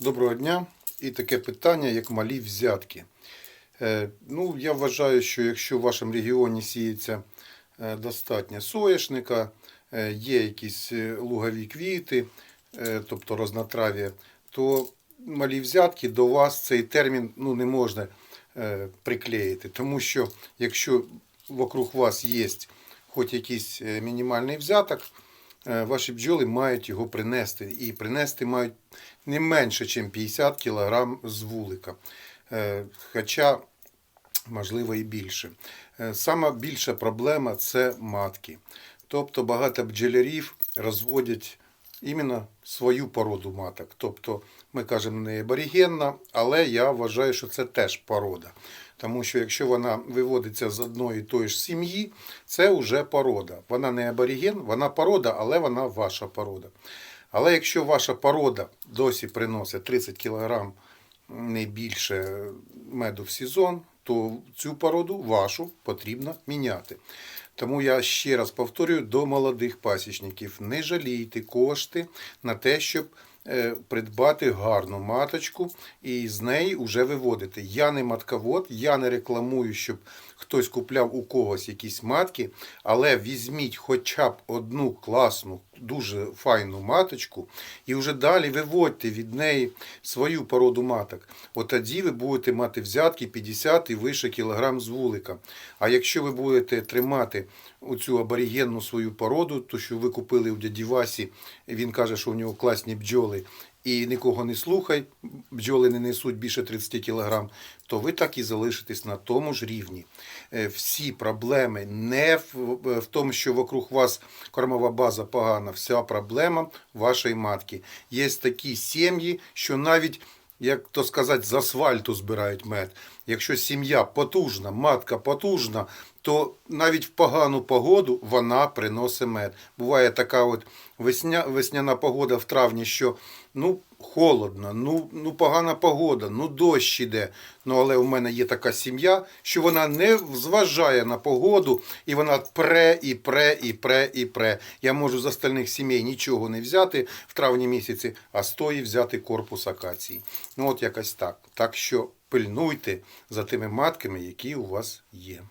Доброго дня. І таке питання, як малі взятки. Е, Ну, я вважаю, що якщо в вашому регіоні сіється е, достатньо соєшника, е, є якісь лугові квіти, тобто рознотрав'я, то малі взятки до вас цей термін ну, не можна приклеїти. Тому що якщо вокруг вас є хоч якийсь мінімальний взяток, ваші бджоли мають його принести. І принести мають не менше, ніж 50 кг з вулика. Е, Хоча, можливо, і більше. Е, Сама більша проблема це матки. Тобто багато бджолярів розводять іменно свою породу маток. Тобто, ми кажемо не аборігенна, але я вважаю, що це теж порода. Тому що якщо вона виводиться з одної і тої ж сім'ї, це вже порода. Вона не аборіген, вона порода, але вона ваша порода. Але якщо ваша порода досі приносить 30 кг не більше меду в сезон, то цю породу вашу потрібно міняти. Тому я ще раз повторюю до молодих пасічників: не жалійте кошти на те, щоб е, придбати гарну маточку і з неї вже виводити. Я не матковод, я не рекламую, щоб хтось купляв у когось якісь матки, але візьміть хоча б одну класну, дуже файну маточку і вже далі виводьте від неї свою породу маток. От тоді ви будете мати взятки 50 і вище кілограм з вулика. А якщо ви будете тримати оцю аборігенну свою породу, то що ви купили у дяді Васі, він каже, що у нього класні бджоли, і нікого не слухай, бджоли не несуть більше 30 кг, то ви так і залишитесь на тому ж рівні. Е, Всі проблеми не в тому, що вокруг вас кормова база погана, вся проблема вашої матки. Є такі сім'ї, що навіть як то сказати, з асфальту збирають мед. Якщо сім'я потужна, матка потужна, то навіть в погану погоду вона приносить мед. Буває така от весня, весняна погода в травні, що ну холодно, ну, ну погана погода, ну дощ іде. Ну але у мене є така сім'я, що вона не зважає на погоду, і вона пре, і пре, і пре, і пре. Я можу з остальних сімей нічого не взяти в травні місяці, а тої взяти корпус акації. Ну от якось так. Так що пильнуйте за тими матками, які у вас є.